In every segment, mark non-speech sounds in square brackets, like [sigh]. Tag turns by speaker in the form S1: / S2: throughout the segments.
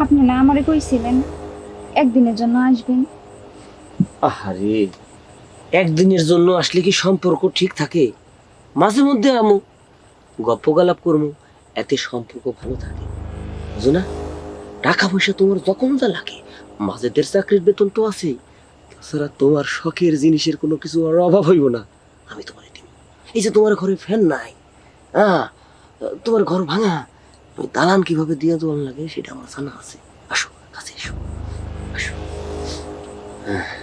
S1: আপনি না আমারে কইছিলেন, একদিনের জন্য আসবেন।
S2: আহারে, একদিনের জন্য আসলে কি সম্পর্ক ঠিক থাকে? মাঝে মধ্যে আমু, গপ্প গালাপ করমু, এতে সম্পর্ক ভালো থাকে। বুঝো না, টাকা পয়সা তোমার যখন যা লাগে, মাঝেদের চাকরির বেতন তো আছেই তাছাড়া তোমার শখের জিনিসের কোনো কিছু আর অভাব হইব না, আমি তোমার এই যে তোমার ঘরে ফ্যান নাই হ্যাঁ তোমার ঘর ভাঙা দালান কীভাবে দিয়ে দেওয়ার লাগে সেটা আমার জানা আছে। আসো কাছে এসো। আসো। বাসের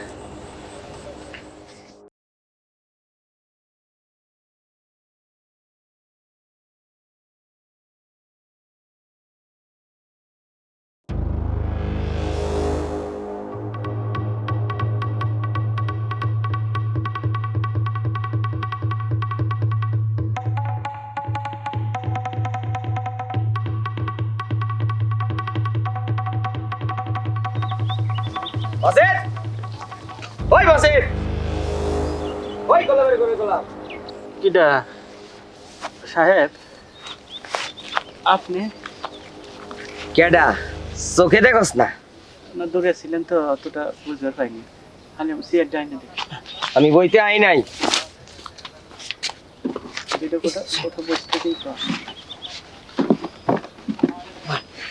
S3: কিডা সাহেব আপনি?
S2: কেডা চোখে দেখোস না।
S3: না দূরে ছিলেন তো অতটা বুঝতে পারিনি খালি আমি সিয়ার যাই না দেখি।
S2: আমি বইতে আই নাই।
S3: এটা কোথা কোথা বসে থেকেই তো।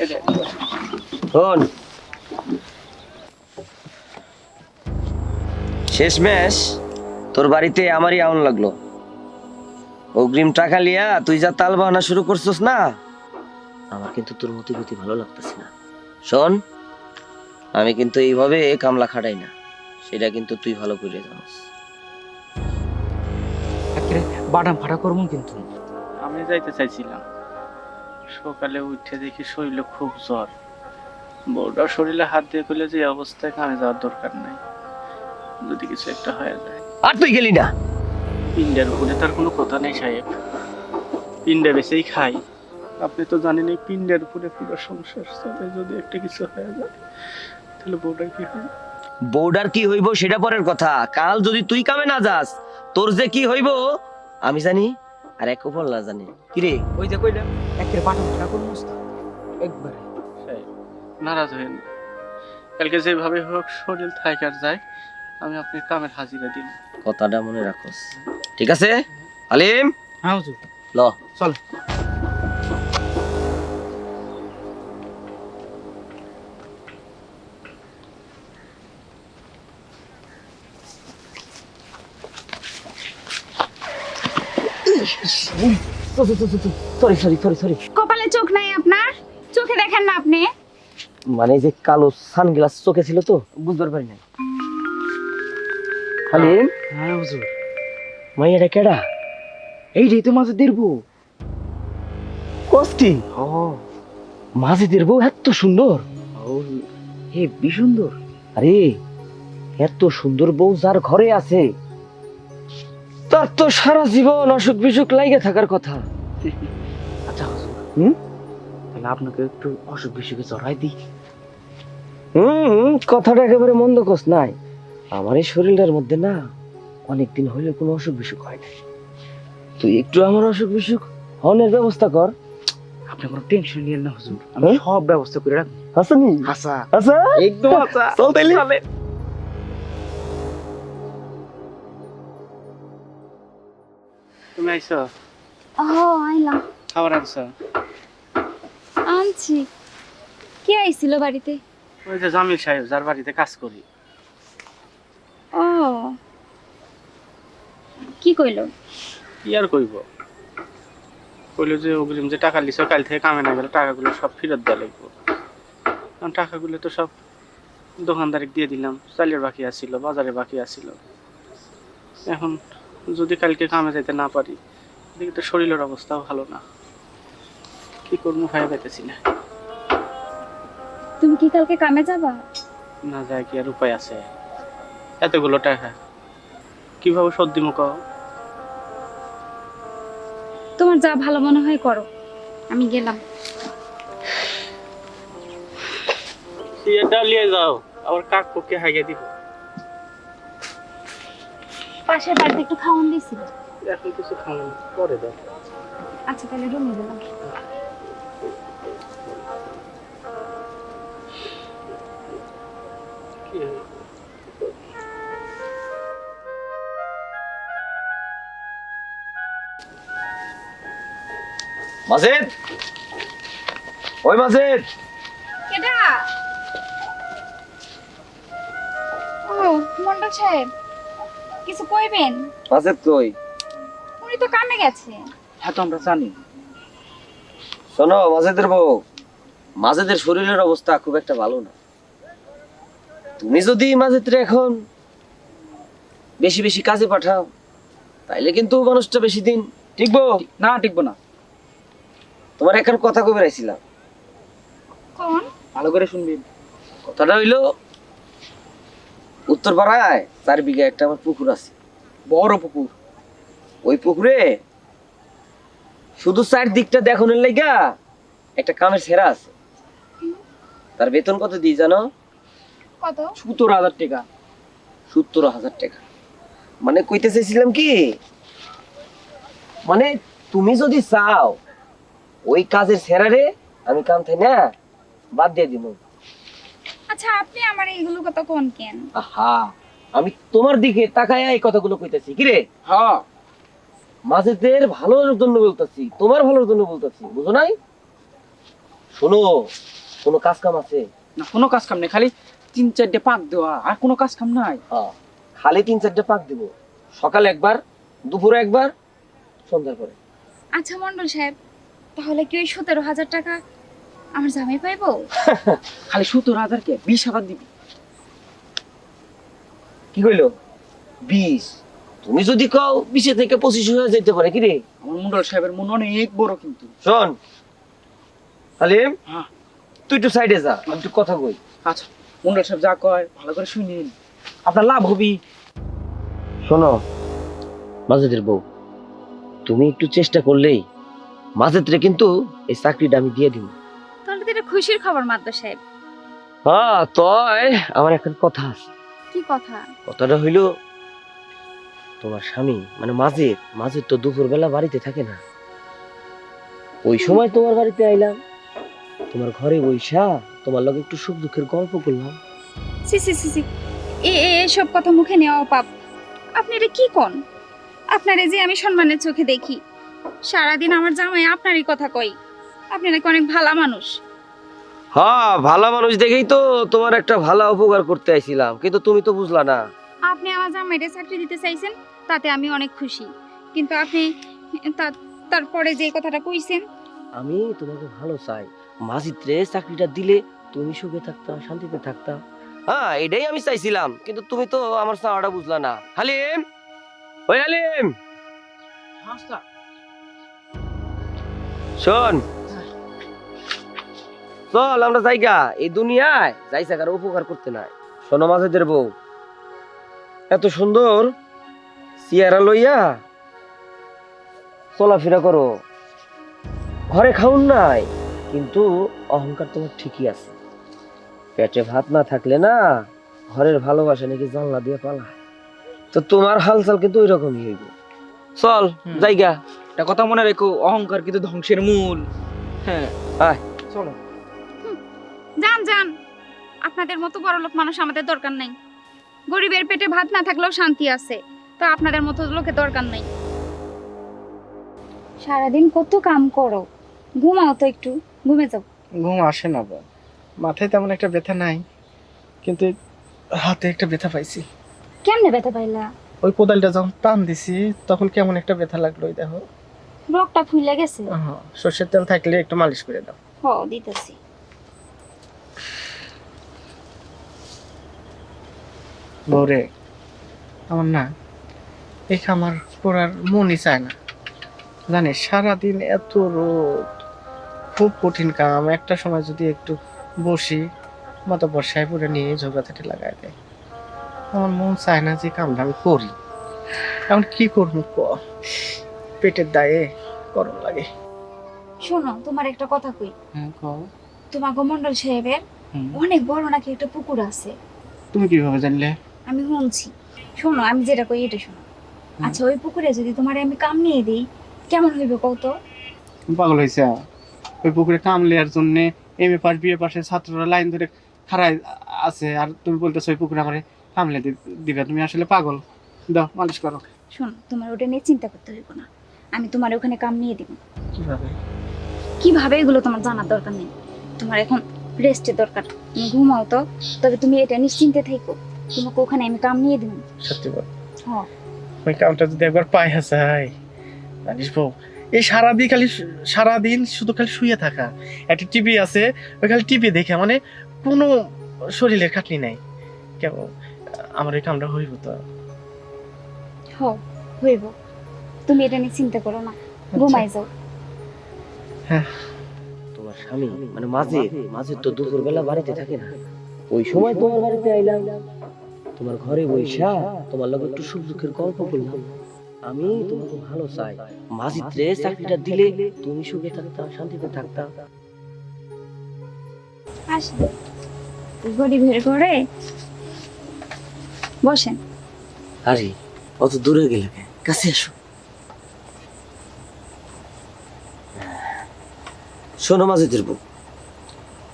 S3: এই দেখ, বস।
S2: শোন। শেষমেশ তোর বাড়িতে আমারই আউন লাগল। অগ্রিম টাকা লিয়া তুই যা তাল বাহানা শুরু করছিস না। আমার কিন্তু তোর মতি গতি ভালো লাগতেছে না। শোন আমি কিন্তু এইভাবে কামলা খাটাই না। সেটা কিন্তু তুই ভালো করে জানিস।
S4: বাদাম ফাটা করব কিন্তু।
S3: আমি যাইতে চাইছিলাম। সকালে উঠে দেখি শরীরে খুব জ্বর। বউটা শরীরে হাত দিয়ে করলে যে এই অবস্থায় কামে যাওয়ার দরকার নাই। যদি কিছু একটা হয়ে যায়।
S2: আর তুই গেলি না।
S3: পিন্ডের উপরে তার কোনো কথা নেই সাহেব। পিন্ডে বেশিই খাই আপনি তো জানেন এই পিন্ডের উপরে পুরো সংসার চলে যদি একটা কিছু হয়ে যায় তাহলে বউটা কি হয়?
S2: বৌডার কি হইব সেটা পরের কথা। কাল যদি তুই কামে না যাস তোর যে কি হইব আমি জানি আর এক না জানি। কিরে
S4: ওই যে কইলাম একেবারে বাদাম ফাটা করব একবারে।
S3: সাহেব নারাজ হয়েন না। কালকে যেভাবে হোক শরীর থাকার যায় আমি আপনার কামের হাজিরা দিন
S2: কথাটা মনে রাখোস। ঠিক আছে? আলিম
S4: হ্যাঁ হুজুর।
S2: ল।
S4: চল।
S2: সরি সরি সরি সরি
S1: কপালে চোখ নাই আপনার? চোখে দেখেন না আপনি?
S2: মানে যে কালো সানগ্লাস চোখে ছিল তো বুঝতে পারি নাই। হালিম?
S4: হ্যাঁ হুজুর।
S2: মাইয়াটা কেডা?
S4: এইটাই তো মাঝে দেখব
S2: কষ্টি?
S4: ও
S2: মাঝিদের বউ এত সুন্দর।
S4: হে বি সুন্দর।
S2: আরে এত সুন্দর বউ যার ঘরে আছে তার তো সারা জীবন অসুখ বিসুখ লাইগে থাকার কথা।
S4: আচ্ছা হুজুর।
S2: হুম?
S4: তাহলে আপনাকে একটু অসুখ বিসুখে চড়াই দিই
S2: হুম কথাটা একেবারে মন্দ কস নাই। আমার এই শরীরটার মধ্যে না অনেকদিন হইলে কোনো অসুখ বিসুখ হয় না। তুই একটু আমার অসুখ বিসুখ হনের ব্যবস্থা কর।
S4: আপনি কোনো টেনশন নিয়েন না হুজুর। আমি
S2: হ্যাঁ?
S4: সব ব্যবস্থা করে রাখব।
S2: হাসানি
S4: হাসা
S2: হাসা
S4: একদম হাসা [laughs]
S2: চল তাইলে।
S3: তুমি আইছো?
S1: ও আইলাম।
S3: খাবার আনছো?
S1: আনছি। কে আইছিল বাড়িতে?
S3: ওই যে জামিল সাহেব যার বাড়িতে কাজ করি
S1: ও কি কইলো?
S3: কি আর কইব? কইলো যে অগ্রিম যে টাকা লিছো কাল থেকে কামে না গেলে টাকাগুলো সব ফেরত দেওয়া লাগবে। কারণ টাকাগুলো তো সব দোকানদারিক দিয়ে দিলাম চালের বাকি আছিল বাজারে বাকি আছিল। এখন যদি কালকে কামে যেতে না পারি এদিকে তো শরীরের অবস্থাও ভালো না। কি করব ভাই পেতেছি না।
S1: তুমি কি কালকে কামে যাবা?
S3: না যায় কি আর উপায় আছে? এতগুলো টাকা কীভাবে সর্দি মুখ
S1: তোমার যা ভালো মনে হয় করো। আমি গেলাম।
S3: সিয়ারটাও নিয়ে যাও আবার কাক পক্ষে হাগিয়ে দিব।
S1: পাশের বাড়িতে একটু খাওয়ান দিয়েছিল
S3: এখন কিছু খাওয়ান পরে দাও
S1: আচ্ছা তাহলে রুমে গেলাম।
S2: মাজেদ ওই
S1: কেডা? ও মন্ডল সাহেব কিছু কইবেন?
S2: মাজেদ কই?
S1: উনি তো কামে গেছে।
S4: হ্যাঁ তো আমরা জানি।
S2: শোনো মাজেদের বউ মাজেদের শরীরের অবস্থা খুব একটা ভালো না। তুমি যদি মাজেদরে এখন বেশি বেশি কাজে পাঠাও তাইলে কিন্তু মানুষটা বেশি দিন টিকবো।
S4: না টিকবো না।
S2: তোমার এখন কথা কবে রাইছিলাম।
S1: কোন?
S4: ভালো করে শুনবি।
S2: কথাটা হইল উত্তর পাড়ায় চার বিঘা একটা আমার পুকুর আছে
S4: বড় পুকুর।
S2: ওই পুকুরে শুধু চার দিকটা দেখানোর লাইগা একটা কামের সেরা আছে। তার বেতন কত দিই জানো?
S1: কত?
S4: সত্তর হাজার টাকা।
S2: সত্তর হাজার টাকা। মানে কইতে চাইছিলাম কি? মানে তুমি যদি চাও ওই কাজের সেরারে আমি কাম থাই না বাদ দিয়ে দিব
S1: আচ্ছা আপনি আমার এইগুলো কথা কোন কেন?
S2: আহা আমি তোমার দিকে তাকায় এই কথাগুলো কইতাছি কি রে?
S4: হ্যাঁ
S2: মাঝেদের ভালোর জন্য বলতেছি তোমার ভালোর জন্য বলতেছি বুঝো নাই? শোনো কোনো কাজ কাম আছে?
S4: না কোনো কাজ কাম নেই খালি তিন চারটে পাক দেওয়া আর কোনো কাজ কাম নাই।
S2: হ্যাঁ খালি তিন চারটে পাক দিব। সকালে একবার দুপুরে একবার সন্ধ্যার পরে।
S1: আচ্ছা মন্ডল সাহেব তাহলে কি ওই সতেরো হাজার টাকা আমার জামাই পাইবো? [laughs]
S4: খালি সতেরো হাজার কে বিশ হাজার দিবি।
S2: কি কইলো বিশ। তুমি যদি কও বিশে থেকে পঁচিশ হয়ে যেতে পারে কি রে?
S4: আমার মন্ডল সাহেবের মন অনেক বড় কিন্তু।
S2: শোন হালিম
S4: হ্যাঁ।
S2: তুই একটু সাইডে যা আমি একটু কথা কই।
S4: আচ্ছা মন্ডল সাহেব যা কয় ভালো করে শুনে নিন। আপনার লাভ হবি।
S2: শোনো মাজেদের বউ তুমি একটু চেষ্টা করলেই মাজেদরে কিন্তু এই চাকরিটা আমি দিয়ে দিব।
S1: তাহলে তো এটা খুশির খবর মাদ্দ সাহেব।
S2: হ্যাঁ তয় আমার এখন কথা আছে।
S1: কি কথা?
S2: কথাটা হইল তোমার স্বামী মানে মাঝের মাঝের তো দুপুর বেলা বাড়িতে থাকে না। ওই সময় তোমার বাড়িতে আইলাম তোমার ঘরে বইসা তোমার লগে একটু সুখ দুঃখের গল্প করলাম।
S1: সি সি সি সি এ এ এসব কথা মুখে নেওয়া পাপ। আপনি এটা কি কোন? আপনারে যে আমি সম্মানের চোখে দেখি। সারাদিন আমার জামাই আপনারই কথা কই আপনি নাকি অনেক ভালো মানুষ।
S2: হ্যাঁ ভালো মানুষ দেখেই তো তোমার একটা ভালো উপকার করতে আইছিলাম কিন্তু তুমি তো বুঝলা না।
S1: আপনি আমার জামাইটা চাকরি দিতে চাইছেন তাতে আমি অনেক খুশি। কিন্তু আপনি তা- তারপরে যে কথাটা কইছেন।
S2: আমি তোমাকে ভালো চাই। মাঝিত্রে চাকরিটা দিলে তুমি সুখে থাকতা শান্তিতে থাকতা। হ্যাঁ এটাই আমি চাইছিলাম কিন্তু তুমি তো আমার চাওয়াটা বুঝলা না। হালিম? ওই হালিম? শোন। চল আমরা জায়গা এই দুনিয়ায় কারও উপকার করতে নাই। শোনো মাঝেদের বউ। এত সুন্দর চেয়ারা লইয়া চলাফেরা করো। ঘরে খাউন নাই কিন্তু অহংকার তোমার ঠিকই আছে। পেটে ভাত না থাকলে না ঘরের ভালোবাসা নাকি জানলা দিয়ে পালা তো তোমার হালচাল কিন্তু ওই রকমই হইব। চল। জায়গা
S4: একটা কথা মনে রেখো অহংকার কিন্তু ধ্বংসের মূল। হ্যাঁ
S2: আয়।
S4: চলো।
S1: যান যান। আপনাদের মতো বড় লোক মানুষ আমাদের দরকার নাই। গরিবের পেটে ভাত না থাকলেও শান্তি আছে তো আপনাদের মতো লোকের দরকার নাই। সারাদিন কত কাম করো। ঘুমাও তো একটু ঘুমে যাও।
S3: ঘুম আসে না বা মাথায় তেমন একটা ব্যথা নাই কিন্তু হাতে একটা ব্যথা পাইছি।
S1: কেমনে ব্যথা পাইলা?
S3: ওই কোদালটা যখন টান দিছি তখন কেমন একটা ব্যথা লাগল ওই দেখো।
S1: রকটা ফুলে গেছে।
S3: হ্যাঁ, সর্ষের তেল থাকলে একটু মালিশ করে দাও।
S1: হ দিতেছি।
S3: বৌরে আমার না এই খামার করার মনই চায় না। জানিস সারাদিন এত রোদ খুব কঠিন কাম। একটা সময় যদি একটু বসি মাথা বর্ষায় পরে নিয়ে ঝোঁকাথাটি লাগাই দেয়। আমার মন চায় না যে কামটা আমি করি। এখন কি করব ক? পেটের দায়ে গরম লাগে।
S1: শোনো তোমার একটা কথা কই।
S3: হ্যাঁ
S1: তোমার মন্ডল সাহেবের অনেক বড় নাকি একটা পুকুর আছে।
S3: তুমি কীভাবে জানলে?
S1: আমি শুনছি। শোনো আমি যেটা কই এটা শোনো। আচ্ছা ওই পুকুরে যদি তোমার আমি কাম নিয়ে দিই কেমন হইবে কত
S3: পাগল হয়েছে ওই পুকুরে কাম লেয়ার জন্য এম এ পাস বিএ পাশের ছাত্ররা লাইন ধরে খারাই আছে আর তুমি বলতেছো ওই পুকুরে আমারে কামলে দিবে। তুমি আসলে পাগল। দাও মালিশ করো।
S1: শোন তোমার ওটা নিয়ে চিন্তা করতে হইব না। আমি তোমার ওখানে কাম নিয়ে দিব।
S3: কীভাবে?
S1: কীভাবে এগুলো তোমার জানার দরকার নেই? তোমার এখন রেস্টের দরকার। তুমি ঘুমাও তো তবে তুমি এটা নিশ্চিন্তে থেকো। তোমাকে ওখানে আমি কাম নিয়ে দিব।
S3: সত্যি বল
S1: হ্যাঁ।
S3: ওই কামটা যদি একবার পাই হাসাই জানিস বউ এই সারাদিন খালি সারাদিন শুধু খালি শুয়ে থাকা। একটা টিভি আছে ওই খালি টিভি দেখে মানে কোনো শরীরের খাটনি নাই। কেমন আমার এই কামটা হইব তো?
S1: হ হইব। তুমি এটা নিয়ে চিন্তা করো না। ঘুমাই যাও।
S2: তোমার স্বামী মানে মাঝে মাঝে তো দুপুর বেলা বাড়িতে থাকে না। ওই সময় তোমার বাড়িতে আইলাম। তোমার ঘরে বৈশা তোমার লগে একটু সুখ দুঃখের গল্প করলাম। আমি তোমাকে ভালো চাই। মাঝিত্রে চাকরিটা দিলে তুমি সুখে থাকতা শান্তিতে থাকতা।
S1: আসেন গরিবের ঘরে বসেন।
S2: আরে অত দূরে গেলে কাছে এসো শোনো মাঝেদের বউ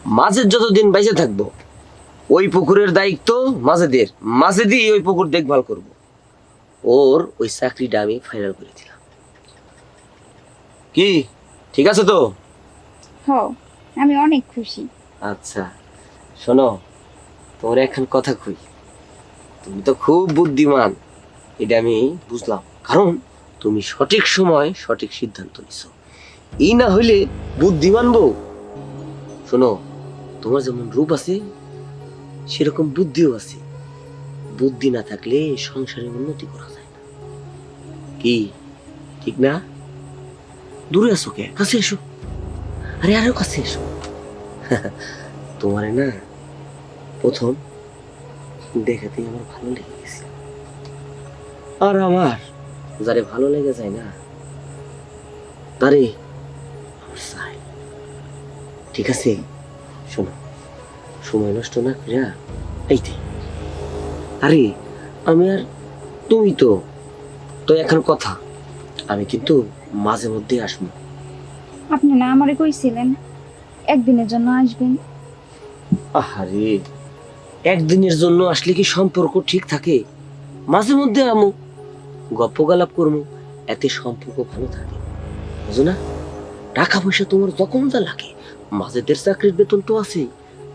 S2: মাঝের যতদিন বেঁচে থাকব ওই পুকুরের দায়িত্ব মাঝেদের মাঝে দিয়ে ওই পুকুর দেখভাল করব। ওর ওই চাকরিটা আমি ফাইনাল করে দিলাম। কি? ঠিক আছে তো?
S1: আমি অনেক খুশি।
S2: আচ্ছা শোনো তোমার এখন কথা কই। তুমি তো খুব বুদ্ধিমান এটা আমি বুঝলাম। কারণ তুমি সঠিক সময় সঠিক সিদ্ধান্ত নিছো। এই না হইলে বুদ্ধিমান বউ। শোনো, তোমার যেমন রূপ আছে, সেরকম বুদ্ধিও আছে। বুদ্ধি না থাকলে সংসারে উন্নতি করা যায় না। কি? ঠিক না? দূরে আসো কে? কাছে এসো। আরে, আরও কাছে এসো। [laughs] তোমারে না, প্রথম দেখাতেই আমার ভালো লেগে গেছে। আর আমার, যারে ভালো লেগে যায় না, তারে ঠিক আছে? শোনো সময় নষ্ট না করিয়া এইতে আরে আমি আর তুমি তো তো এখন কথা। আমি কিন্তু মাঝে মধ্যে আসব।
S1: আপনি না আমারে কইছিলেন একদিনের জন্য আসবেন।
S2: আহারে একদিনের জন্য আসলে কি সম্পর্ক ঠিক থাকে? মাঝে মধ্যে আমু গপ্প গালাপ করব এতে সম্পর্ক ভালো থাকে। বুঝো না? টাকা পয়সা তোমার যখন যা লাগে মাঝেদের চাকরির বেতন তো আছে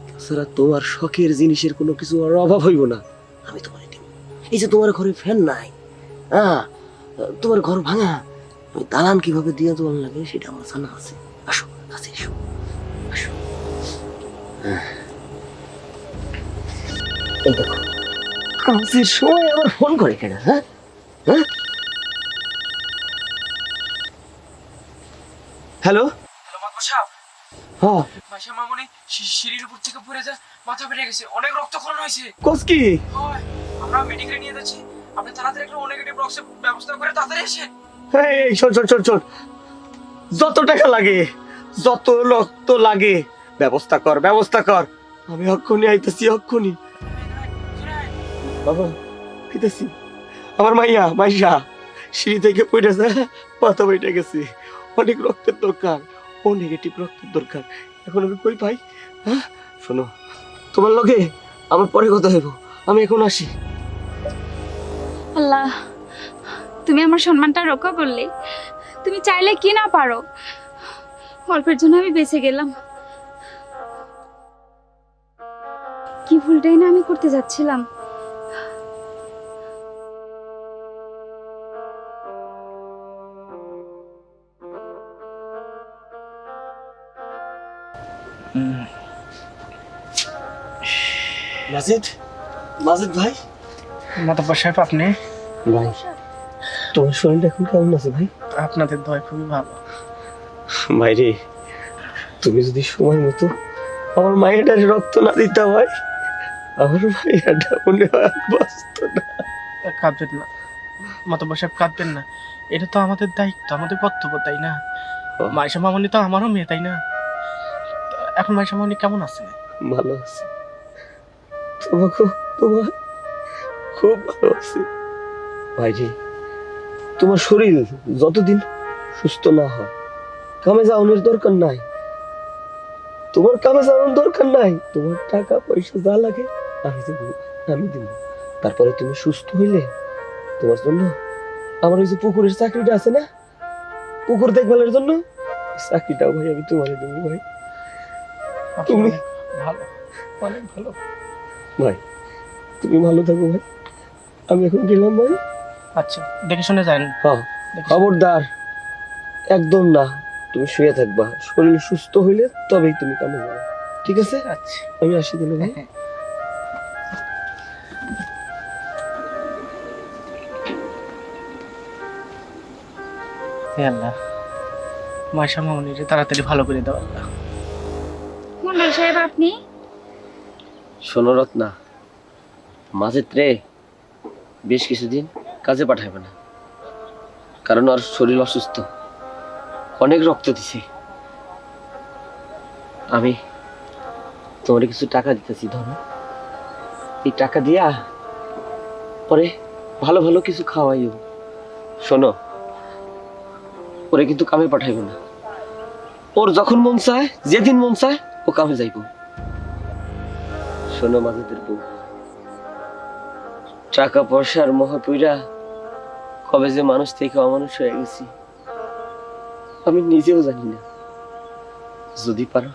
S2: তাছাড়া তোমার শখের জিনিসের কোনো কিছু আর অভাব হইব না। আমি তোমার দিব। এই যে তোমার ঘরে ফ্যান নাই হ্যাঁ তোমার ঘর ভাঙা আমি দালান কীভাবে দিয়ে তোমার লাগে সেটা আমার জানা আছে। আসো, কাছে এসো। আসো। এই সময় আবার ফোন করে কেন হ্যাঁ? হ্যাঁ? হ্যালো?
S4: হ্যালো মাতবর সাহেব
S2: হ্যাঁ।
S4: মাসা মামনি সিঁড়ির উপর থেকে পড়ে যা মাথা ফেটে গেছে অনেক রক্তক্ষরণ হয়েছে।
S2: কোস কি?
S4: আমরা মেডিকেলে নিয়ে যাচ্ছি। আপনি তাড়াতাড়ি একটা নেগেটিভ বক্সের ব্যবস্থা করে তাড়াতাড়ি এসেন
S2: এই শোন শোন শোন শোন যত টাকা লাগে যত রক্ত লাগে ব্যবস্থা কর ব্যবস্থা কর। আমি অক্ষণি আইতেছি অক্ষণি বাবা আইতেছি আমার মাইয়া মাইশা সিঁড়ি থেকে পড়ে যা মাথা বেটে গেছে। অনেক রক্তের দরকার। ও নেগেটিভ রক্তের দরকার। এখন আমি কই পাই হ্যাঁ? শোনো, তোমার লগে আমার পরে কথা হইব। আমি এখন আসি।
S1: আল্লাহ, তুমি আমার সম্মানটা রক্ষা করলে। তুমি চাইলে কি না পারো। অল্পের জন্য আমি বেঁচে গেলাম। কি ভুলটাই না আমি করতে যাচ্ছিলাম।
S2: মাজিদ মাজিদ ভাই?
S3: মাতাব্বর সাহেব আপনি?
S2: ভাই তোমার শরীরটা এখন কেমন আছে ভাই?
S3: আপনাদের দয় খুবই ভালো।
S2: মাইরে তুমি যদি সময় মতো আমার মায়েরটার রক্ত না দিতে হয় আমার মায়েরটা মনে হয় বাঁচত না।
S3: কাঁদবেন না। মাতাব্বর সাহেব কাঁদবেন না। এটা তো আমাদের দায়িত্ব আমাদের কর্তব্য তাই না?
S2: ও।
S3: মাইশা মামনি তো আমারও মেয়ে তাই না? এখন মাইশা মামনি কেমন আছে?
S2: ভালো আছে। তোমাকে তোমার খুব ভালো আছে ভাইজি তোমার শরীর যতদিন সুস্থ না হয় কামে যাওয়ানোর দরকার নাই। তোমার কামে যাওয়ার দরকার নাই। তোমার টাকা পয়সা যা লাগে আমি দেবো আমি দেব। তারপরে তুমি সুস্থ হইলে তোমার জন্য আমার ওই যে পুকুরের চাকরিটা আছে না পুকুর দেখভালের জন্য চাকরিটাও ভাই আমি তোমারে দেবো ভাই। তুমি-
S3: ভালো অনেক ভালো।
S2: ভাই তুমি ভালো থাকো ভাই। আমি এখন গেলাম ভাই।
S3: আচ্ছা দেখে শুনে যান।
S2: হ্যাঁ খবরদার। একদম না তুমি শুয়ে থাকবা। শরীর সুস্থ হইলে তবেই তুমি কামে যাবে। ঠিক আছে?
S3: আচ্ছা।
S2: আমি আসি দিলে ভাই।
S3: হে আল্লাহ মাসা মামনিরে তাড়াতাড়ি ভালো করে দাও আল্লাহ।
S1: মন্ডল সাহেব আপনি?
S2: শোনো রত্না, মাঝে ত্রে বেশ কিছুদিন কাজে পাঠাবে না, কারণ ওর শরীর অসুস্থ। অনেক রক্ত দিছে। আমি তোমার কিছু টাকা দিতেছি ধরো এই টাকা দিয়া পরে ভালো ভালো কিছু খাওয়াইও। শোনো, ওরে কিন্তু কামে পাঠাইবে না। ওর যখন মন চায়, যেদিন মন চায়, ও কামে যাইবো। শোনো মাঝেদের বউ টাকা পয়সার মহাপুরা কবে যে মানুষ থেকে অমানুষ হয়ে গেছি, আমি নিজেও জানি না। যদি পারো,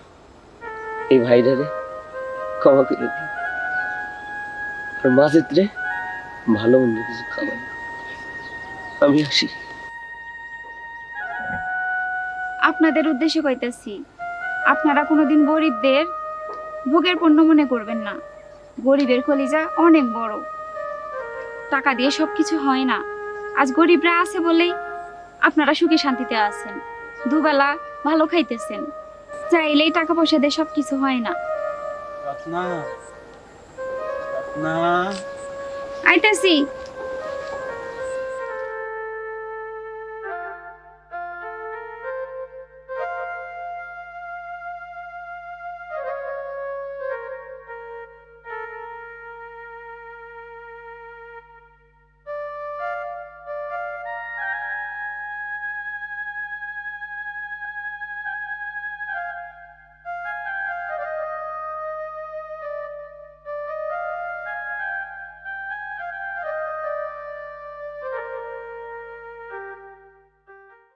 S2: এই ভাইটারে ক্ষমা করে দিও। আর মাঝের ভালো মন্দ কিছু খাবার আমি আসি।
S1: আপনাদের উদ্দেশ্যে কইতেছি, আপনারা কোনোদিন গরিবদের ভোগের পণ্য মনে করবেন না। গরিবের কলিজা অনেক বড়। টাকা দিয়ে সব কিছু হয় না। আজ গরিবরা আছে বলেই আপনারা সুখে শান্তিতে আছেন। দুবেলা ভালো খাইতেছেন। চাইলেই টাকা পয়সা দিয়ে সব কিছু হয় না। আইতেছি।